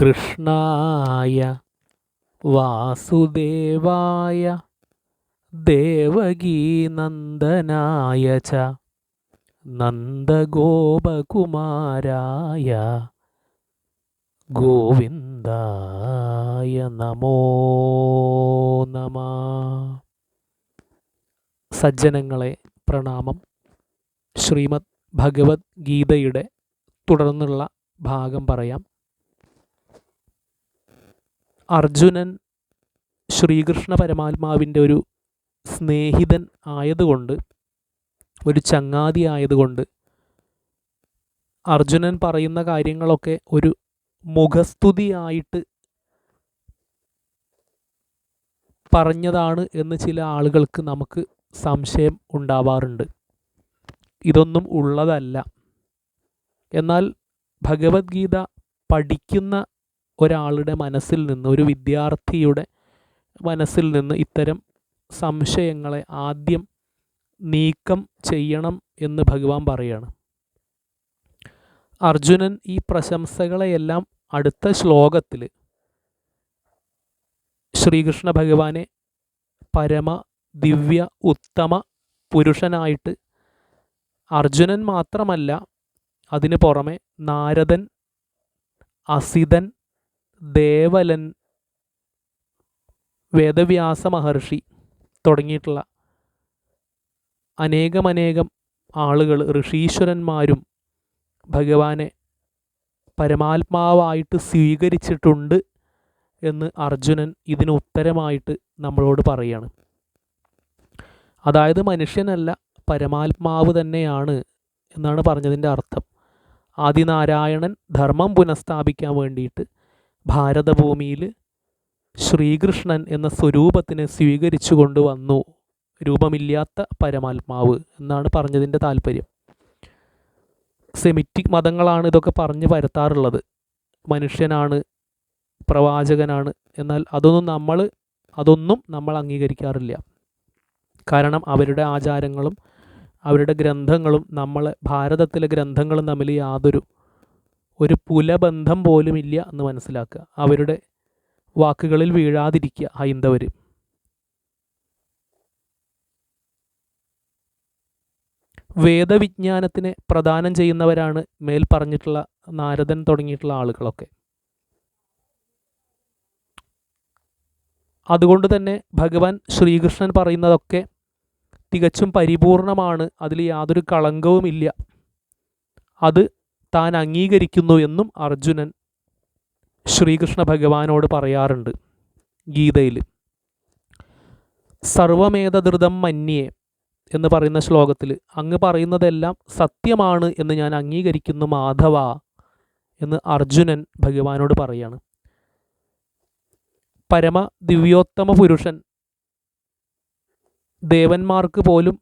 കൃഷ്ണായ വാസുദേവായ ദേവകീനന്ദനായ ച നന്ദഗോപകുമാരായ ഗോവിന്ദായ നമോ നമ. സജ്ജനങ്ങളെ പ്രണാമം. ശ്രീമദ് ഭഗവത്ഗീതയുടെ തുടർന്നുള്ള ഭാഗം പറയാം. അർജുനൻ ശ്രീകൃഷ്ണ പരമാത്മാവിന്റെ ഒരു സ്നേഹിതൻ ആയതുകൊണ്ട് ഒരു ചങ്ങാതി ആയതുകൊണ്ട് അർജുനൻ പറയുന്ന കാര്യങ്ങളൊക്കെ ഒരു മുഖസ്തുതിയായിട്ട് പറഞ്ഞതാണ് എന്ന് ചില ആളുകൾക്ക് നമുക്ക് സംശയം ഉണ്ടാവാറുണ്ട്. ഇതൊന്നും ഉള്ളതല്ല. എന്നാൽ ഭഗവത്ഗീത പഠിക്കുന്ന ഒരാളുടെ മനസ്സിൽ നിന്ന് ഒരു വിദ്യാർത്ഥിയുടെ മനസ്സിൽ നിന്ന് ഇത്തരം സംശയങ്ങളെ ആദ്യം നീക്കം ചെയ്യണം എന്ന് ഭഗവാൻ പറയുകയാണ് അർജുനൻ ഈ പ്രശംസകളെയെല്ലാം അടുത്ത ശ്ലോകത്തിൽ ശ്രീകൃഷ്ണ ഭഗവാനെ പരമ ദിവ്യ ഉത്തമ പുരുഷനായിട്ട് അർജുനൻ മാത്രമല്ല അതിന് പുറമെ നാരദൻ അസിതൻ ദേവലൻ വേദവ്യാസ മഹർഷി തുടങ്ങിയിട്ടുള്ള അനേകമനേകം ആളുകൾ ഋഷീശ്വരന്മാരും ഭഗവാനെ പരമാത്മാവായിട്ട് സ്വീകരിച്ചിട്ടുണ്ട് എന്ന് അർജുനൻ ഇതിന് ഉത്തരമായിട്ട് നമ്മളോട് പറയാണ്. അതായത് മനുഷ്യനല്ല പരമാത്മാവ് തന്നെയാണ് എന്നാണ് പറഞ്ഞതിന്റെ അർത്ഥം. ആദിനാരായണൻ ധർമ്മം പുനഃസ്ഥാപിക്കാൻ വേണ്ടിയിട്ട് ഭാരതഭൂമിയിൽ ശ്രീകൃഷ്ണൻ എന്ന സ്വരൂപത്തിനെ സ്വീകരിച്ചു കൊണ്ടുവന്നു. രൂപമില്ലാത്ത പരമാത്മാവ് എന്നാണ് പറഞ്ഞതിന്റെ താല്പര്യം. സെമിറ്റിക് മതങ്ങളാണ് ഇതൊക്കെ പറഞ്ഞു പരത്താറുള്ളത്. മനുഷ്യനാണ് പ്രവാചകനാണ്. എന്നാൽ അതൊന്നും നമ്മൾ അതൊന്നും നമ്മൾ അംഗീകരിക്കാറില്ല. കാരണം അവരുടെ ആചാരങ്ങളും അവരുടെ ഗ്രന്ഥങ്ങളും നമ്മളെ ഭാരതത്തിലെ ഗ്രന്ഥങ്ങളും തമ്മിൽ യാതൊരു ഒരു പുലബന്ധം പോലും ഇല്ല എന്ന് മനസ്സിലാക്കുക. അവരുടെ വാക്കുകളിൽ വീഴാതിരിക്കുക ഹൈന്ദവർ. വേദവിജ്ഞാനത്തിനെ പ്രദാനം ചെയ്യുന്നവരാണ് മേൽ പറഞ്ഞിട്ടുള്ള നാരദൻ തുടങ്ങിയിട്ടുള്ള ആളുകളൊക്കെ. അതുകൊണ്ട് തന്നെ ഭഗവാൻ ശ്രീകൃഷ്ണൻ പറയുന്നതൊക്കെ തികച്ചും പരിപൂർണമാണ്. അതിൽ യാതൊരു കളങ്കവുമില്ല. അത് താൻ അംഗീകരിക്കുന്നു എന്നും അർജുനൻ ശ്രീകൃഷ്ണ ഭഗവാനോട് പറയാറുണ്ട് ഗീതയിൽ സർവമേധധൃതം മന്യേ എന്ന് പറയുന്ന ശ്ലോകത്തിൽ അങ്ങ് പറയുന്നതെല്ലാം സത്യമാണ് എന്ന് ഞാൻ അംഗീകരിക്കുന്നു മാധവ എന്ന് അർജുനൻ ഭഗവാനോട് പറയാണ്. പരമ ദിവ്യോത്തമ പുരുഷൻ ദേവന്മാർക്ക് പോലും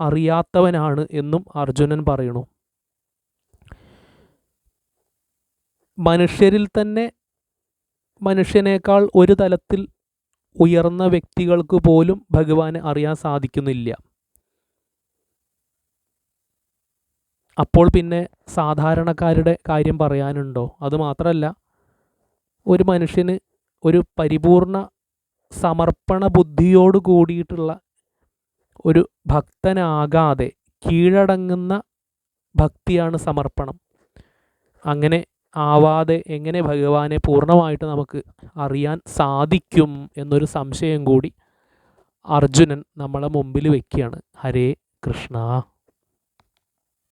അറിയാത്തവനാണ് എന്നും അർജുനൻ പറയണു മനുഷ്യരിൽ തന്നെ മനുഷ്യനേക്കാൾ ഒരു തലത്തിൽ ഉയർന്ന വ്യക്തികൾക്ക് പോലും ഭഗവാനെ അറിയാൻ സാധിക്കുന്നില്ല. അപ്പോൾ പിന്നെ സാധാരണക്കാരുടെ കാര്യം പറയാനുണ്ടോ? അതുമാത്രമല്ല ഒരു മനുഷ്യന് ഒരു പരിപൂർണ സമർപ്പണ ബുദ്ധിയോട് കൂടിയിട്ടുള്ള ഒരു ഭക്തനാകാതെ കീഴടങ്ങുന്ന ഭക്തിയാണ് സമർപ്പണം. അങ്ങനെ ആവാതെ എങ്ങനെ ഭഗവാനെ പൂർണമായിട്ട് നമുക്ക് അറിയാൻ സാധിക്കും എന്നൊരു സംശയം കൂടി അർജുനൻ നമ്മളെ മുമ്പിൽ വയ്ക്കുകയാണ് ഹരേ കൃഷ്ണ.